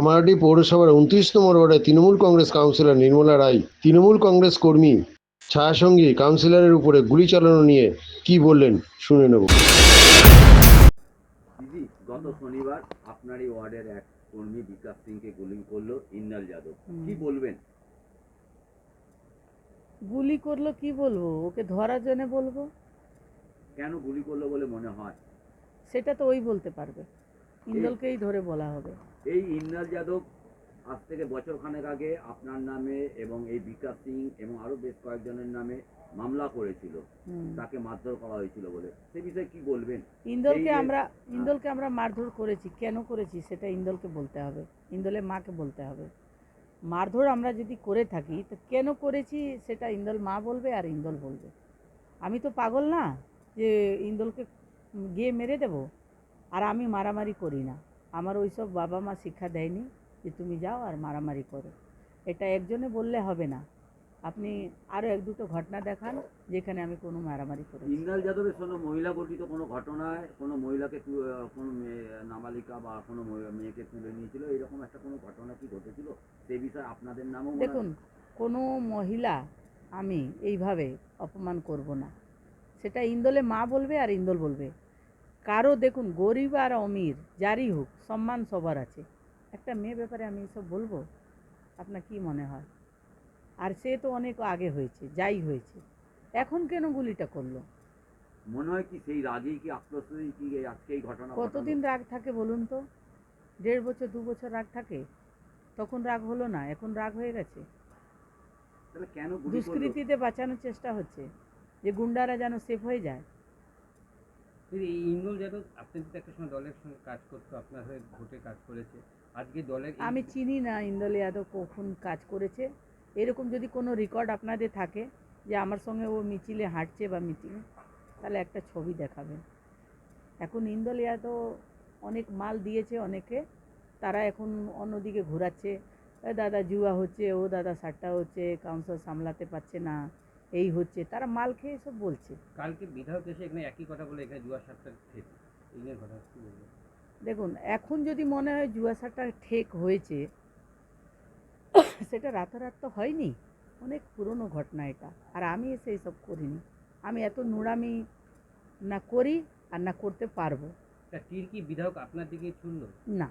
কামারহাটি পৌরসভার উনত্রিশ নম্বর ওয়ার্ডে Trinamool Congress councillor Nirmala Roy Trinamool Congress কর্মী ছায়াসঙ্গী কাউন্সিলরের উপরে গুলি চালানো নিয়ে কি বললেন শুনে নেব। দিদি গত শনিবার আপনার এই ওয়ার্ডের এক কর্মী বিকাশ সিংকে গুলি করল ইন্দাল যাদব। কি বলবেন? গুলি করল কি বলব? ওকে ধরার জন্য বলব? কেন গুলি করল বলে মনে হয়? সেটা তো ওই বলতে পারবে। ইন্দলকেই ধরে বলা হবে। এই ইন্দাল যাদব আজ থেকে বছর খানেক আগে আপনার নামে এবং এই বিকাশ সিং এবং আরও বেশ কয়েকজনের নামে মামলা করেছিল। তাকে মারধর করা হয়েছিল বলে। সে বিষয়ে কি বলবেন? ইন্দলকে আমরা ইন্দলকে আমরা মারধর করেছি। কেন করেছি সেটা ইন্দলকে বলতে হবে। ইন্দলের মাকে বলতে হবে। মারধর আমরা যদি করে থাকি তো কেন করেছি সেটা ইন্দল মা বলবে আর ইন্দল বলবে। আমি তো পাগল না যে ইন্দলকে গিয়ে মেরে দেব? আর আমি মারামারি করি না। আমার ওইসব বাবা মা শিক্ষা দেয়নি যে তুমি যাও আর মারামারি করো। এটা একজনে বললে হবে না। আপনি আরও এক দুটো ঘটনা দেখান যেখানে আমি কোনো মারামারি করেছি। ইন্দাল যাদবের সঙ্গে মহিলা গঠিত কোনো ঘটনায় কোনো মহিলাকে কোনো নাবালিকা বা কোনো মেয়েকে তুলে নিয়েছিল? এরকম একটা কোনো ঘটনা কি ঘটেছিল? সে বিষয়ে আপনাদের নামও দেখুন কোনো মহিলা আমি এইভাবে অপমান করব না। সেটা ইন্দলে মা বলবে আর ইন্দল বলবে। কারও দেখুন গরিব আর অমির যারই হোক সম্মান সবার আছে। একটা মেয়ে ব্যাপারে আমি এসব বলব? আপনার কি মনে হয়? আর সে তো অনেক আগে হয়েছে যাই হয়েছে। এখন কেন গুলিটা করল? মনে হয় কি সেই রাগেই কি আক্রোশ হয়েই কি আজকে এই ঘটনা কতদিন রাগ থাকে বলুন তো? দেড় বছর দু বছর রাগ থাকে? তখন রাগ হলো না এখন রাগ হয়ে গেছে? তাহলে কেন? দুষ্কৃতীতে বাঁচানোর চেষ্টা হচ্ছে যে গুন্ডারা যেন সেফ হয়ে যায়। এই ইন্দল যাদব আপনি তো একটা সময় দলের সঙ্গে কাজ করতো, আপনার হয়ে ভোটে কাজ করেছে। আজকে দলের আমি চিনি না ইন্দল যাদব কখন কাজ করেছে। এরকম যদি কোনো রেকর্ড আপনাদের থাকে যে আমার সঙ্গে ও মিছিলে হাঁটছে বা মিটিংয়ে তাহলে একটা ছবি দেখাবেন। এখন ইন্দল যাদব অনেক মাল দিয়েছে অনেকে, তারা এখন অন্যদিকে ঘোরাচ্ছে। দাদা জুয়া হচ্ছে, ও দাদা সাট্টা হচ্ছে কাউন্সিল সামলাতে পারছে না। এই হচ্ছে তারা মাল খেয়ে সব বলছে। কালকে বিধায়ক এসে এখানে একই কথা বলে এখানে জুয়া সাতটা ঠেক এই নিয়ে ঘটনা কি দেখুন এখন যদি মনে হয় জুয়াশাটা ঠেক হয়েছে সেটা রাতারাত তো হয়নি অনেক পুরনো ঘটনা এটা আর আমি এসে এইসব করিনি। আমি এত নোড়ামি না করি আর না করতে পারব। তীর কি বিধায়ক আপনার দিকে ছুড়লো? না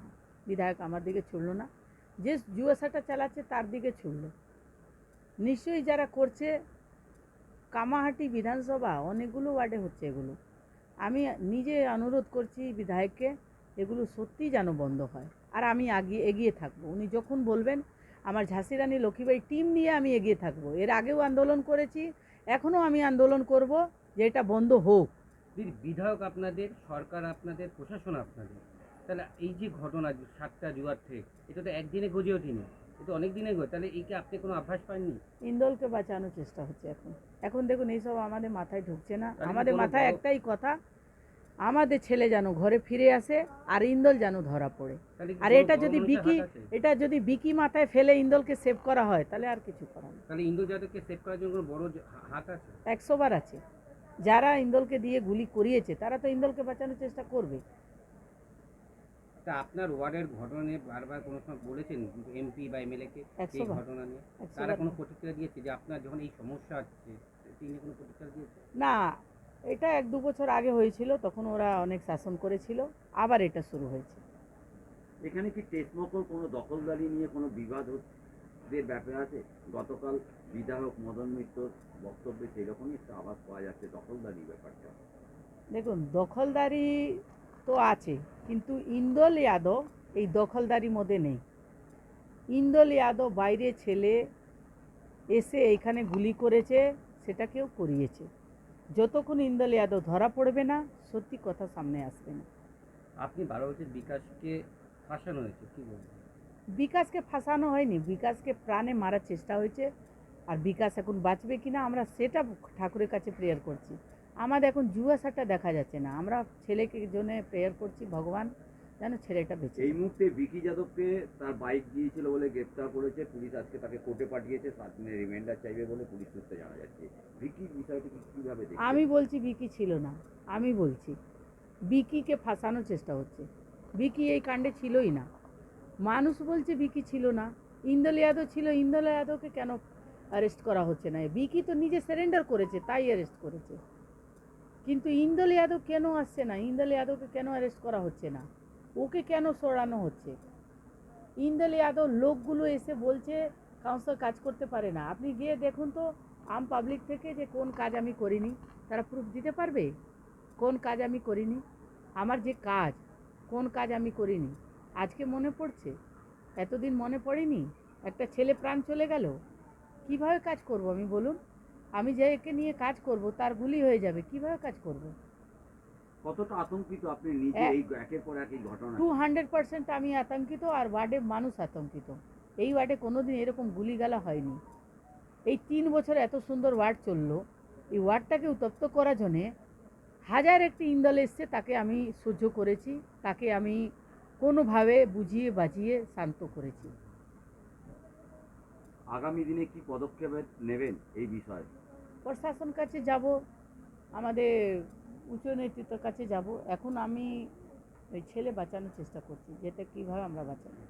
বিধায়ক আমার দিকে ছুড়লো না। যে জুয়াশাটা চালাচ্ছে তার দিকে ছুড়লো। নিশ্চয়ই যারা করছে কামাহাটি বিধানসভা অনেকগুলো ওয়ার্ডে হচ্ছে এগুলো। আমি নিজে অনুরোধ করছি বিধায়ককে, এগুলো সত্যিই যেন বন্ধ হয়। আর আমি আগিয়ে এগিয়ে থাকব। উনি যখন বলবেন, আমার ঝাঁসি রানী লক্ষ্মীবাই টিম নিয়ে আমি এগিয়ে থাকব। এর আগেও আন্দোলন করেছি, এখনও আমি আন্দোলন করব যে এটা বন্ধ হোক। বিধায়ক আপনাদের, সরকার আপনাদের, প্রশাসন আপনাদের? তাহলে এই যে ঘটনা সাতটা জুয়ার থেকে, এটা তো একদিনে গজে ওঠেনি এটা অনেক দিনে গো তাহলে আপনি কোনো আভাস পাননি? ইন্দলকে বাঁচানোর চেষ্টা হচ্ছে এখন। এখন দেখুন এইসব আমাদের মাথায় ঢুকছে না। আমাদের মাথায় একটাই কথা আমাদের ছেলে যেন ঘরে ফিরে আসে আর ইন্দল যেন ধরা পড়ে। আর এটা যদি বিকি এটা যদি বিকি মাথায় ফেলে ইন্দলকে সেভ করা হয় তাহলে আর কিছু করার নেই। তাহলে ইন্দু যাদবকে সেভ করার জন্য বড় হাত আছে? একশো বার আছে। যারা ইন্দলকে দিয়ে গুলি করিয়েছে তারা তো ইন্দলকে বাঁচানোর চেষ্টা করবে। তা আপনার ওয়ার্ডের ঘটনা নিয়ে বারবার কোনো সময় বলেছেন এমপি বা এমএলএ কে এই ঘটনা নিয়ে? তারা কোনো প্রতিক্রিয়া দিয়েছে যে আপনার যখন এই সমস্যা হচ্ছে তিনি কোনো প্রতিক্রিয়া দিয়েছে না এটা এক দু বছর আগে হয়েছিল তখন ওরা অনেক শাসন করেছিল আবার এটা শুরু হয়েছে। এখানে কি টেস্টমকল কোনো দখলদারি নিয়ে কোনো বিবাদ হচ্ছে ব্যাপার আছে? গতকাল বিধায়ক মদন মিত্রর বক্তব্যে সেরকমই একটা আভাস পাওয়া যাচ্ছে দখলদারি ব্যাপারটা। দেখুন দখলদারি তো আছে কিন্তু ইন্দল যাদব এই দখলদারির মধ্যে নেই। ইন্দল যাদব বাইরে ছেলে এসে এইখানে গুলি করেছে সেটা কেউ করিয়েছে। যতক্ষণ ইন্দল যাদব ধরা পড়বে না সত্যি কথা সামনে আসবে না। আপনি বারো বছর বিকাশকে ফাঁসানো হয়েছে কি বলবেন? বিকাশকে ফাঁসানো হয়নি বিকাশকে প্রাণে মারার চেষ্টা হয়েছে আর বিকাশ এখন বাঁচবে কিনা আমরা সেটা ঠাকুরের কাছে প্রেয়ার করছি। আমাদের এখন জুয়াশাটা দেখা যাচ্ছে না। আমরা ছেলেকে জন্য প্রেয়ার করছি ভগবান যেন ছেলেটা বেঁচে এই মুহূর্তে বিকি যাদবকে তার বাইক দিয়েছিল বলে গ্রেপ্তার করেছে পুলিশ আজকে তাকে কোর্টে পাঠিয়েছে সাত দিনের রিমাইন্ডার চাইবে বলে পুলিশ সূত্রে জানা যাচ্ছে। বিকি বিষয়টি কীভাবে আমি বলছি বিকি ছিল না আমি বলছি বিকিকে ফাঁসানোর চেষ্টা হচ্ছে। বিকি এই কাণ্ডে ছিলই না। মানুষ বলছে বিকি ছিল না। ইন্দল যাদব ছিল ইন্দল যাদবকে কেন অ্যারেস্ট করা হচ্ছে না? বিকি তো নিজে সারেন্ডার করেছে তাই অ্যারেস্ট করেছে। কিন্তু ইন্দল যাদব কেন আসছে না? ইন্দল যাদবকে কেন অ্যারেস্ট করা হচ্ছে না? ওকে কেন সরানো হচ্ছে? ইন্দল যাদব লোকগুলো এসে বলছে কাউন্সিলর কাজ করতে পারে না। আপনি গিয়ে দেখুন তো, আম পাবলিক থেকে যে কোন কাজ আমি করিনি, তারা প্রুফ দিতে পারবে? কোন কাজ আমি করিনি? আমার যে কাজ, কোন কাজ আমি করিনি? আজকে মনে পড়ছে? এতদিন মনে পড়েনি? একটা ছেলে প্রাণ চলে গেল? কীভাবে কাজ করব আমি বলুন? আমি যে একে নিয়ে কাজ করব তার গুলি হয়ে যাবে কীভাবে কাজ করব? কতটা আতঙ্কিত আপনি নিজে এই একের পর এক ঘটনা? টু হান্ড্রেড পার্সেন্ট আমি আতঙ্কিত আর ওয়ার্ডে মানুষ আতঙ্কিত। এই ওয়ার্ডে কোনোদিন এরকম গুলিগালা হয়নি। এই তিন বছর এত সুন্দর ওয়ার্ড চলল। এই ওয়ার্ডটাকে উত্তপ্ত করার জন্যে হাজার একটি ইন্দল এসছে তাকে আমি সহ্য করেছি তাকে আমি কোনোভাবে বুঝিয়ে বাজিয়ে শান্ত করেছি। আগামী দিনে কি পদক্ষেপ নেবেন এই বিষয়ে? প্রশাসন কাছে যাব, আমাদের উচ্চ নেতৃত্বের কাছে যাব। এখন আমি ওই ছেলে বাঁচানোর চেষ্টা করছি, যেটা কীভাবে আমরা বাঁচাবো।